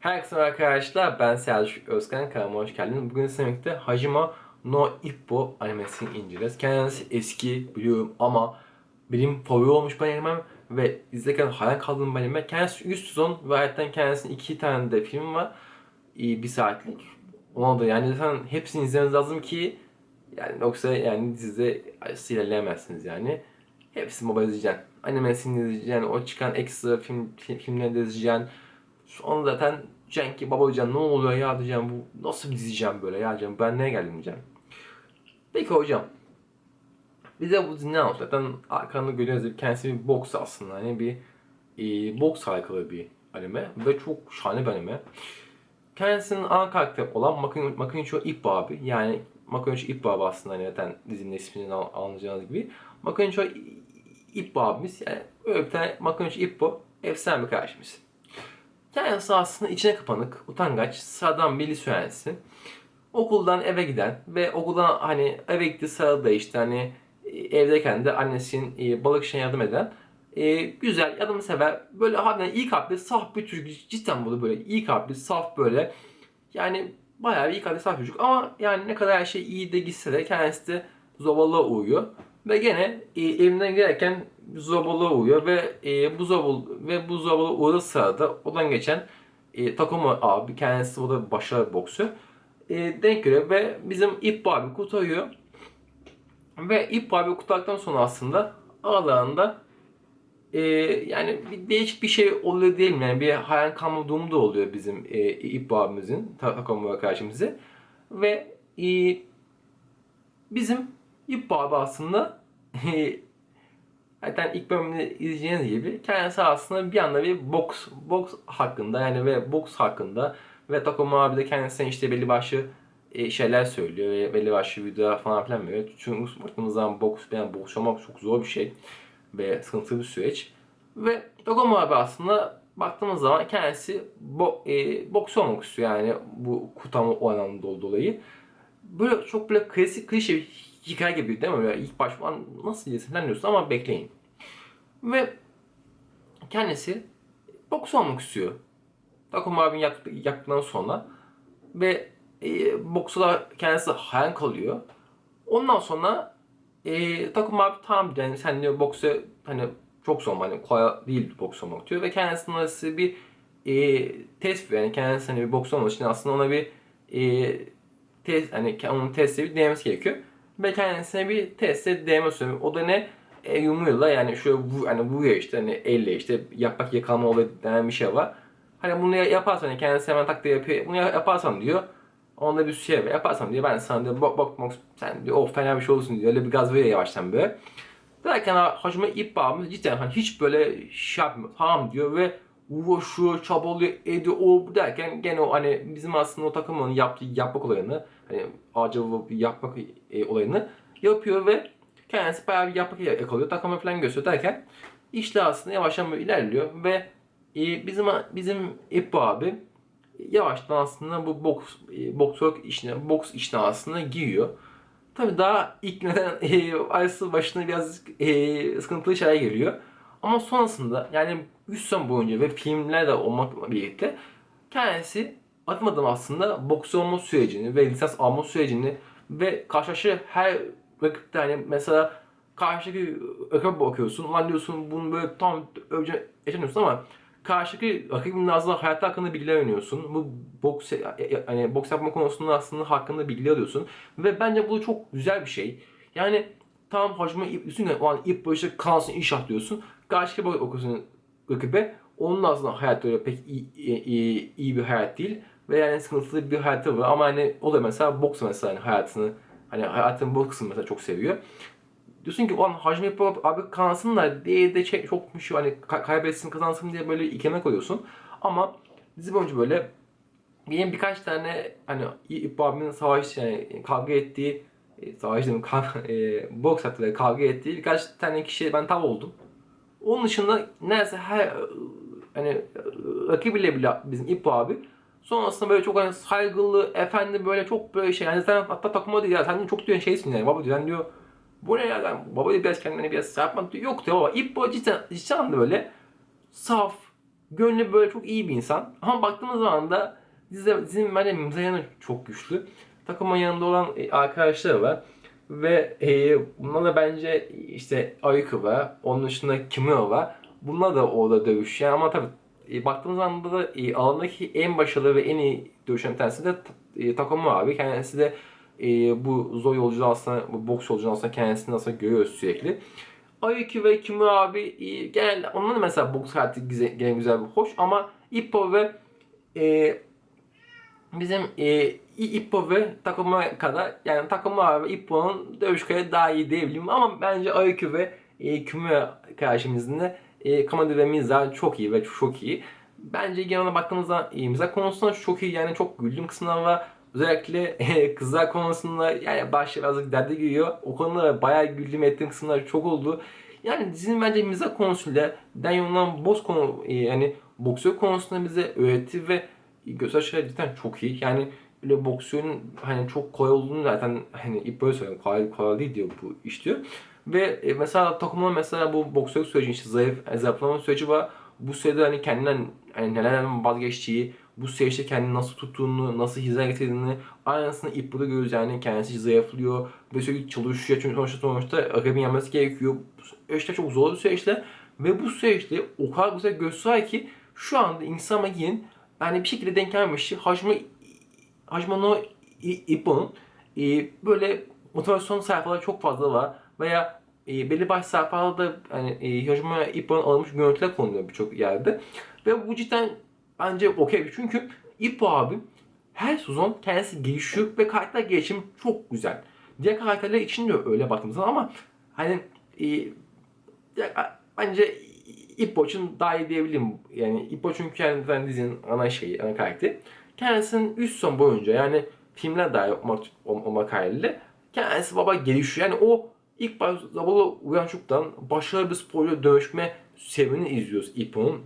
Herkese arkadaşlar ben Selçuk Özkan kanalıma hoş geldiniz. Bugün sizinle birlikte Hajima no Ippo animesini inceleyeceğiz. Kendisi eski biliyorum ama benim favori olmuş bir animem ve izlerken hayal kaldığım bir anime. Kendisi 100 sezon ve hatta kendisinin iki tane de film var. İyi bir saatlik. Ona da yani zaten hepsini izlemeniz lazım ki yani yoksa yani dizide ilerleyemezsiniz yani. Hepsini baba izleyeceksin. Animesini izleyeceksin. O çıkan ekstra film, film filmleri de izleyeceksin. Sonra zaten diyeceksin ki baba diyeceksin ne oluyor ya diyeceğim bu nasıl bir dizeceğim böyle ya diyeceğim ben neye geldim diyeceğim. Peki hocam bize bu ne anlatıyor? Zaten arkanda görüyoruz gibi kendisi bir boks aslında hani bir e, boks alakalı bir anime ve çok şahane bir anime. Kendisinin ana karakteri olan Makun- Makunicho Ippo abi yani Makunicho Ippo abi aslında hani zaten dizinin ismini anlayacağınız gibi Makunicho Ippo abimiz yani öyle bir tane Makunicho Ippo efsane bir kardeşimiz. Kendisi aslında içine kapanık, utangaç, sıradan bir lise öğrencisi. Okuldan eve giden ve okuldan hani eve gittiği sırada işte hani evdeyken de annesinin e, balık işine yardım eden e, güzel, yardımsever, böyle harbiden iyi kalpli, saf bir çocuk. Cidden bu böyle iyi kalpli, saf böyle. Yani bayağı bir iyi kalpli, saf çocuk. Ama yani ne kadar her şey iyi de gitse de kendisi de zobalığa uyuyor. Ve gene e, evinden gelirken zobalığa uyuyor ve e, bu zobal ve bu zobalığa uğradığı sırada odan geçen e, Takuma abi kendisi o da başarılı bir boksör. E, denk geliyor ve bizim İp abi kurtarıyor. Ve İp abi kurtardıktan sonra aslında aralarında e, yani bir değişik bir şey oluyor diyelim yani bir hayal kalma durumu da oluyor bizim e, İp abimizin Takuma kardeşimize ve e, bizim İp abi aslında zaten ilk bölümde izleyeceğiniz gibi kendisi aslında bir anda bir boks boks hakkında yani ve boks hakkında ve Takuma abi de kendisine işte belli başlı e, şeyler söylüyor ve belli başlı videolar falan filan veriyor. Çünkü baktığımız zaman boks, yani boks olmak çok zor bir şey ve sıkıntılı bir süreç. Ve Takuma abi aslında baktığımız zaman kendisi bo, e, boks olmak istiyor yani bu kutama olanından dolayı. Böyle çok böyle klasik klişe hikaye gibi değil mi? Böyle ilk baş "Lan nasıl diyorsun ama bekleyin. Ve kendisi boks olmak istiyor. Takım abinin yak, yaktıktan sonra ve e, boksla kendisi hayal kalıyor. Ondan sonra e, takım abi tamam yani sen diyor boksa hani çok zor hani kolay değil boks olmak diyor ve kendisine nasıl bir e, test yani kendisi hani bir boks olmak için aslında ona bir e, test hani onun testi bir denemesi gerekiyor. Ve kendisine bir testte deneme söylüyor. O da ne? E, yumruğuyla yani şöyle vu, hani vuruyor işte hani elle işte yaprak yakalama olayı denen bir şey var. Hani bunu yaparsan hani kendisi hemen tak yapıyor. Bunu yaparsan diyor. Onda bir şey var. Yaparsan diyor ben sana diyor bak bak bak sen diyor o fena bir şey olursun diyor. Öyle bir gaz veriyor yavaştan böyle. Derken hoşuma ip bağımız cidden hani hiç böyle şey yapmıyor. Tamam diyor ve uğraşıyor, çabalıyor, ediyor o derken gene o hani bizim aslında o takımın yaptığı yapmak olayını hani ağaca yapmak e, olayını yapıyor ve kendisi bayağı bir yapmak yakalıyor. Takımı falan gösteriyor derken işler aslında yavaştan böyle ilerliyor ve e, bizim bizim Ippo abi yavaştan aslında bu boks e, işine boks işine aslında giriyor. Tabi daha ilk neden e, başına biraz e, sıkıntılı şeyler geliyor. Ama sonrasında yani 3 sene boyunca ve filmlerde olmakla birlikte kendisi adım adım aslında boks olma sürecini ve lisans alma sürecini ve karşılaştığı her rakipte hani mesela karşıdaki rakibe bakıyorsun ulan diyorsun bunu böyle tam önce yaşamıyorsun ama karşıdaki rakibin aslında hayatı hakkında bilgiler öğreniyorsun. Bu boks hani boks yapma konusunda aslında hakkında bilgiler alıyorsun ve bence bu çok güzel bir şey. Yani tam hoşuma ip üstüne o an ip başı kalsın inşaat diyorsun. Karşıdaki okuyorsun rakibe. Onun aslında hayatı öyle pek iyi, iyi, iyi bir hayat değil. Ve yani sıkıntılı bir hayatı var ama hani o da mesela boks mesela hani hayatını hani hayatın bu kısmını mesela çok seviyor. Diyorsun ki ulan Hacmi Yapı abi kazansın da diye de çok bir şey hani ka- kaybetsin kazansın diye böyle ikeme koyuyorsun. Ama dizi boyunca böyle benim birkaç tane hani İp abimin savaş yani kavga ettiği e, savaş dedim kavga, e, boks atları kavga ettiği birkaç tane kişiye ben tav oldum. Onun dışında neredeyse her hani rakibiyle bile bizim İp abi Sonrasında böyle çok hani saygılı, efendi böyle çok böyle şey. Yani sen hatta takıma değil ya sen çok diyor şeysin yani baba diyor. Diyor bu ne ya lan baba diyor biraz kendine biraz şey yapma diyor. Yok diyor baba İp bu cidden, cidden böyle saf, Gönlü böyle çok iyi bir insan. Ama baktığımız zaman da dizi, dizinin bence mizah yanı çok güçlü. Takımın yanında olan e, arkadaşları var. Ve e, bunlar da bence işte Ayuku var. Onun dışında Kimura var. Bunlar da orada dövüş. Yani ama tabii e, baktığımız anda da e, alandaki en başarılı ve en iyi dövüşen tanesi de e, Takuma abi. Kendisi de e, bu zor yolculuğu aslında, bu boks yolculuğu aslında kendisini aslında görüyoruz sürekli. Ayuki ve Kimura abi e, genelde onların mesela boks hayatı güzel, güzel bir hoş ama Ippo ve e, bizim e, Ippo ve Takuma kadar yani Takuma ve Ippo'nun dövüş daha iyi diyebilirim ama bence Ayuki ve e, Kimura karşımızda e, komedi ve mizah çok iyi ve çok iyi. Bence genel baktığımızda e, konusunda çok iyi yani çok güldüğüm kısımlar var. Özellikle e, kızlar konusunda yani başta birazcık derde giriyor. O konuda bayağı güldüğüm ettiğim kısımlar çok oldu. Yani dizinin bence mizah konusuyla Daniel'ın boz konu e, yani boksör konusunda bize öğretti ve göster şeyler cidden çok iyi. Yani öyle boksörün hani çok kolay olduğunu zaten hani ilk böyle söylüyorum kolay, kolay değil diyor bu iş diyor. Ve e, mesela takımda mesela bu boksör süreci işte zayıf, zayıflama süreci var. Bu sürede hani kendinden hani nelerden vazgeçtiği, bu süreçte kendini nasıl tuttuğunu, nasıl hizaya getirdiğini aynısını ipuda görüyoruz yani kendisi zayıflıyor ve sürekli çalışıyor çünkü sonuçta sonuçta rakibin yenmesi gerekiyor. İşte çok zor bir süreçte ve bu süreçte o kadar güzel gösteriyor ki şu anda insan Magi'nin yani bir şekilde denk gelmiş Hajime Hajime no Ippo'nun e, böyle motivasyon sayfaları çok fazla var veya e, belli başlı sayfalarda hani e, Hajime Ippo'nun alınmış görüntüler konuluyor birçok yerde ve bu cidden bence okey çünkü Ippo abi her sezon kendisi gelişiyor ve karakter gelişimi çok güzel. Diğer karakterler için de öyle baktığımızda ama hani e, bence İppo için daha iyi diyebilirim. Yani İppo çünkü kendinden dizinin ana şeyi, ana karakteri. Kendisinin 3 son boyunca yani filmler dahi olmak, olmak haliyle kendisi baba gelişiyor. Yani o ilk baş zavallı uyançlıktan başarılı bir sporcu dönüşme serüvenini izliyoruz İppo'nun.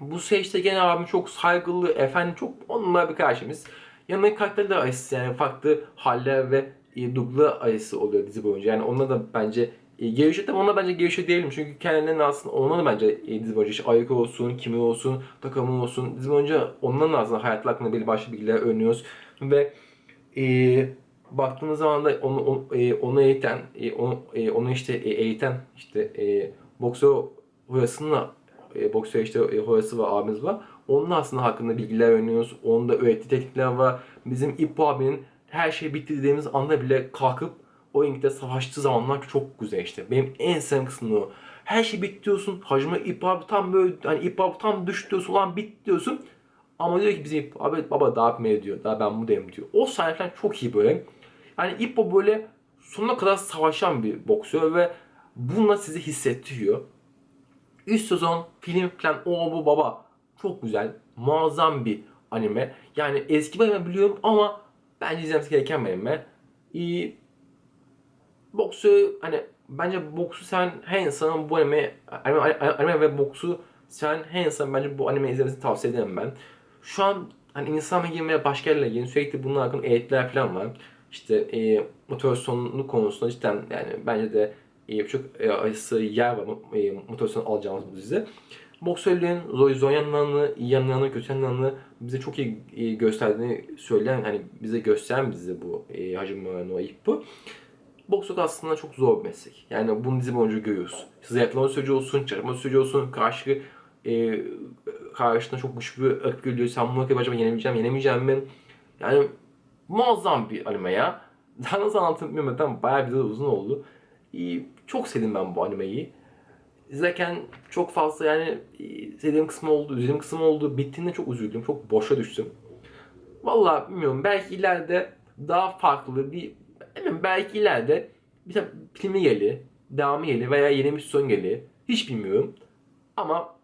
Bu seçte gene abim çok saygılı, efendi çok onunla bir karşımız. Yanındaki karakterler arası yani farklı haller ve e, dubla arası oluyor dizi boyunca. Yani onlar da bence e, gelişiyor tabii ona bence gelişiyor diyelim çünkü kendilerinin aslında onların da bence e, dizi boyunca işte Ayuko olsun, Kimi olsun, Takamo olsun dizi boyunca onların aslında hayatlar hakkında belli başlı bilgiler öğreniyoruz ve e, baktığımız zaman da onu, onu, e, onu eğiten, e, onu, e, onu işte e, eğiten işte e, boksör hocasının e, boksör işte e, hocası var, abimiz var. Onun aslında hakkında bilgiler öğreniyoruz. Onun da öğrettiği teknikler var. Bizim İppo abinin her şey bitti dediğimiz anda bile kalkıp o ringde savaştığı zamanlar çok güzel işte. Benim en sevdiğim kısmı o. Her şey bitti diyorsun. Hacıma İppo abi tam böyle hani İppo abi tam düştü diyorsun. Ulan bitti diyorsun. Ama diyor ki bizim İppo abi baba daha bitmedi diyor. Daha ben buradayım diyor. O sahne çok iyi böyle. Yani İppo böyle sonuna kadar savaşan bir boksör ve bununla sizi hissettiriyor. Üst sezon film falan o bu baba çok güzel. Muazzam bir anime. Yani eski bir anime biliyorum ama bence izlemesi gereken bir anime. Ee, boksu hani bence boksu seven her insanın bu anime, anime, anime ve boksu seven her insan bence bu anime izlemesini tavsiye ederim ben. Şu an hani insan ilgili veya başka yerlerle ilgili sürekli bunun hakkında eğitimler falan var. İşte e, motivasyonlu konusunda cidden yani bence de e, çok e, arası yer var e, motivasyon alacağımız bu dizide. Boksörlüğün zor, zor yanlarını, iyi yanlarını, kötü yanlarını bize çok iyi e, gösterdiğini söyleyen, hani bize gösteren bir dizi bu e, Hajime no Ippo. Boksörlük aslında çok zor bir meslek. Yani bunu dizi boyunca görüyoruz. Zayıflama süreci olsun, çarpma süreci olsun, karşı e, karşına çok güçlü bir ırk geliyor. Sen bunu rakip acaba yenemeyeceğim, yenemeyeceğim mi? Yani muazzam bir anime ya. Daha nasıl anlatayım bayağı bir de uzun oldu. E, çok sevdim ben bu animeyi. İzlerken çok fazla yani e, sevdiğim kısmı oldu, üzüldüğüm kısmı oldu. Bittiğinde çok üzüldüm, çok boşa düştüm. Vallahi bilmiyorum belki ileride daha farklı bir bilmiyorum, belki ileride bir tane filmi geli, devamı geli veya yeni bir son geli. Hiç bilmiyorum. Ama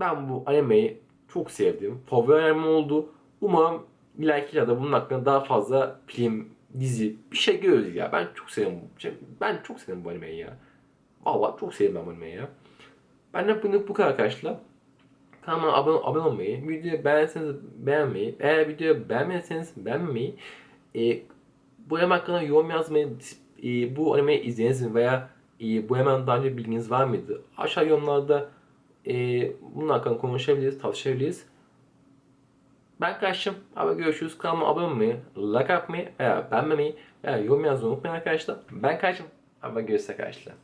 ben bu animeyi çok sevdim. Favori anime oldu. Umarım ileriki yıllarda bunun hakkında daha fazla film, dizi bir şey görürüz ya. Ben çok seviyorum şey. Ben çok seviyorum bu animeyi ya. Vallahi çok seviyorum ben bu animeyi ya. Ben de bunu bu kadar arkadaşlar. Kanalıma abone, abone olmayı, videoyu beğenseniz beğenmeyi, eğer videoyu beğenmediyseniz beğenmeyi, e, bu anime hakkında yorum yazmayı, e, bu animeyi izlediniz mi veya e, bu hemen daha önce bilginiz var mıydı? Aşağı yorumlarda e, bunun hakkında konuşabiliriz, tartışabiliriz. Ben kaçtım. Abi görüşürüz. Kanalıma abone olmayı, like atmayı veya beğenmemeyi veya yorum yazmayı unutmayın arkadaşlar. Ben kaçtım. Abi görüşürüz arkadaşlar.